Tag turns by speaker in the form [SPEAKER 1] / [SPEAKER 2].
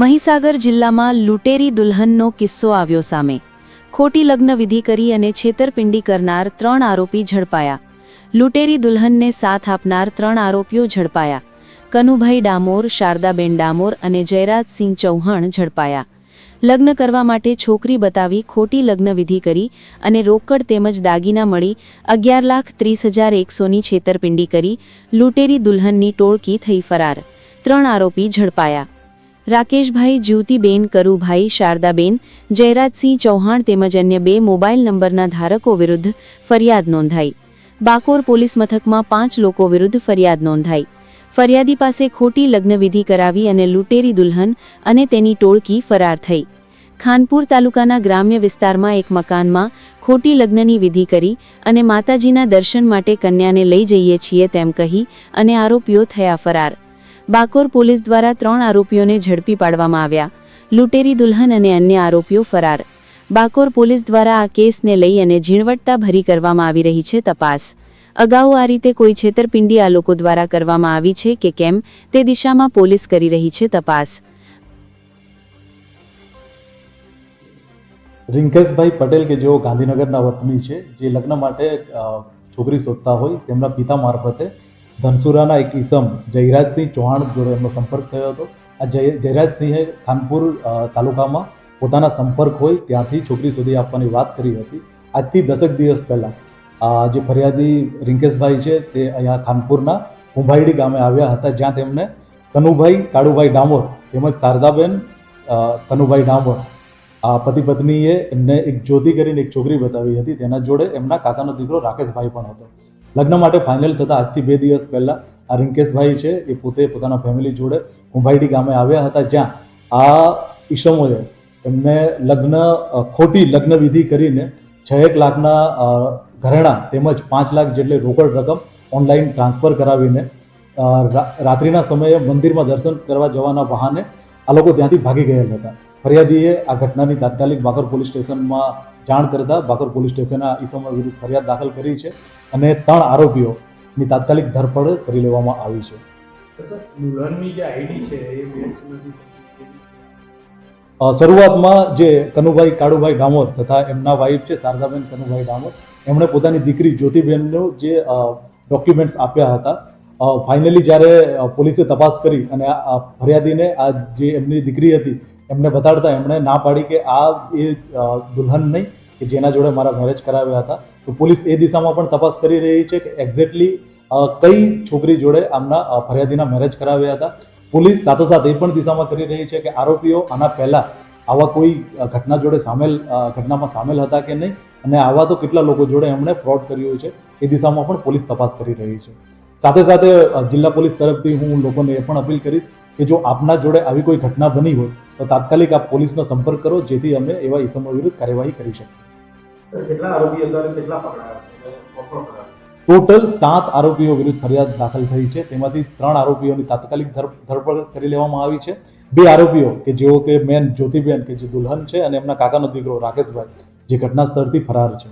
[SPEAKER 1] મહીસાગર જિલ્લામાં લૂંટેરી દુલ્હનનો કિસ્સો આવ્યો સામે. ખોટી લગ્ન વિધિ કરી અને છેતરપિંડી કરનાર ત્રણ આરોપી ઝડપાયા. લૂંટેરી દુલ્હનને સાથ આપનાર ત્રણ આરોપીઓ ઝડપાયા. કનુભાઈ ડામોર, શારદાબેન ડામોર અને જયરાજસિંહ ચૌહાણ ઝડપાયા. લગ્ન કરવા માટે છોકરી બતાવી ખોટી લગ્ન વિધિ કરી અને રોકડ તેમજ દાગીના મળી અગિયાર લાખ ત્રીસ હજાર એકસોની છેતરપિંડી કરી લૂંટેરી દુલ્હનની ટોળકી થઈ ફરાર. ત્રણ આરોપી ઝડપાયા. રાકેશભાઈ જ્યોતિબેન, કરુભાઈ શારદાબેન, જયરાજસિંહ ચૌહાણ તેમજ અન્ય બે મોબાઈલ નંબરના ધારકો વિરુદ્ધ ફરિયાદ નોંધાઈ. બાકોર પોલીસ મથકમાં પાંચ લોકો વિરુદ્ધ ફરિયાદ નોંધાઈ. ફરિયાદી પાસે ખોટી લગ્નવિધિ કરાવી અને લૂંટેરી દુલ્હન અને તેની ટોળકી ફરાર થઈ. ખાનપુર તાલુકાના ગ્રામ્ય વિસ્તારમાં એક મકાનમાં ખોટી લગ્નની વિધિ કરી અને માતાજીના દર્શન માટે કન્યાને લઈ જઈએ છીએ તેમ કહી અને આરોપીઓ થયા ફરાર. બાકોર પોલીસ દ્વારા ત્રણ આરોપીઓને ઝડપી પાડવામાં આવ્યા. લૂંટેરી દુલ્હન અને અન્ય આરોપીઓ ફરાર. બાકોર પોલીસ દ્વારા આ કેસને લઈ અને ઝીણવટતા ભરી કરવામાં આવી રહી છે તપાસ. અગાઉ આ રીતે કોઈ છેતરપિંડી આ લોકો દ્વારા કરવામાં આવી છે કે કેમ, તે દિશામાં પોલીસ કરી રહી છે તપાસ.
[SPEAKER 2] રિંકેશભાઈ પટેલ કે જેઓ ગાંધીનગરના વતની છે, જે લગ્ન માટે છોકરી શોધતા હોય તેમના પિતા મારફતે ધનસુરાના એક ઈસમ જયરાજસિંહ ચૌહાણ જોડે એમનો સંપર્ક થયો હતો. આ જય જયરાજસિંહે ખાનપુર તાલુકામાં પોતાના સંપર્ક હોય ત્યાંથી છોકરી સુધી આપવાની વાત કરી હતી. આજથી દસેક દિવસ પહેલાં જે ફરિયાદી રિંકેશભાઈ છે તે અહીંયા ખાનપુરના કુંભાઈડી ગામે આવ્યા હતા, જ્યાં તેમને કનુભાઈ કાળુભાઈ ડામોર તેમજ શારદાબેન કનુભાઈ ડામોર, આ પતિ પત્નીએ એમને એક જ્યોતિ કરીને એક છોકરી બતાવી હતી. તેના જોડે એમના કાકાનો દીકરો રાકેશભાઈ પણ હતો. લગ્ન માટે ફાઇનલ થતા આજથી બે દિવસ પહેલા આ રિંકેશભાઈ છે, એ પોતે પોતાના ફેમિલી જોડે કુંભાઈડી ગામે આવ્યા હતા જ્યાં. આ ઈસમોએ એમને લગ્ન ખોટી લગ્ન વિધિ કરીને છ એક લાખના ઘરેણા તેમજ પાંચ લાખ જેટલી રોકડ રકમ ઓનલાઈન ટ્રાન્સફર કરાવીને રાત્રિના સમયે મંદિરમાં દર્શન કરવા જવાના બહાને આ લોકો ત્યાંથી ભાગી ગયેલા હતા. ફરિયાદીએ આ ઘટનાની તાત્કાલિક બાકર પોલીસ સ્ટેશનમાં જાણ કરતા બાકર પોલીસ સ્ટેશનના ઈસમો વિરુદ્ધ ફરિયાદ દાખલ કરી છે અને ત્રણ આરોપીઓની તાત્કાલિક ધરપકડ કરી લેવામાં આવી છે. શરૂઆતમાં જે કનુભાઈ કાળુભાઈ ડામોર તથા એમના વાઇફ છે શારદાબેન કનુભાઈ ડામોર એમણે પોતાની દીકરી જ્યોતિબેનનું જે ડોક્યુમેન્ટ્સ આપ્યા હતા. ફાઇનલી જ્યારે પોલીસે તપાસ કરી અને આ ફરિયાદીને આ જે એમની દીકરી હતી એમને બતાડતા એમણે ના પાડી કે આ એ દુલ્હન નહીં, કે જેના જોડે મારા મેરેજ કરાવ્યા હતા. તો પોલીસ એ દિશામાં પણ તપાસ કરી રહી છે કે એક્ઝેક્ટલી કઈ છોકરી જોડે આમના ફરિયાદીના મેરેજ કરાવ્યા હતા. પોલીસ સાથોસાથ એ પણ દિશામાં કરી રહી છે કે આરોપીઓ આના પહેલા આવા કોઈ ઘટના જોડે સામેલ ઘટનામાં સામેલ હતા કે નહીં, અને આવા તો કેટલા લોકો જોડે એમણે ફ્રોડ કર્યો છે, એ દિશામાં પણ પોલીસ તપાસ કરી રહી છે. સાથે સાથે જિલ્લા પોલીસ તરફથી હું લોકોને એ પણ અપીલ કરીશ કે જો આપના જોડે આવી કોઈ ઘટના બની હોય તો તાત્કાલિક આપ પોલીસનો સંપર્ક કરો જેથી અમે એવા ઇસમો વિરુદ્ધ કાર્યવાહી કરી શકીએ.
[SPEAKER 3] કેટલા આરોપી કેટલા પકડાયા? પકડાયા?
[SPEAKER 2] ટોટલ સાત આરોપીઓ વિરુદ્ધ ફરિયાદ દાખલ થઈ છે. તેમાંથી ત્રણ આરોપીઓની તાત્કાલિક ધરપકડ કરી લેવામાં આવી છે. બે આરોપીઓ કે જેઓ કે મેન જ્યોતિબેન કે જે દુલ્હન છે અને એમના કાકાનો દીકરો રાકેશભાઈ જે ઘટના સ્થળથી ફરાર છે.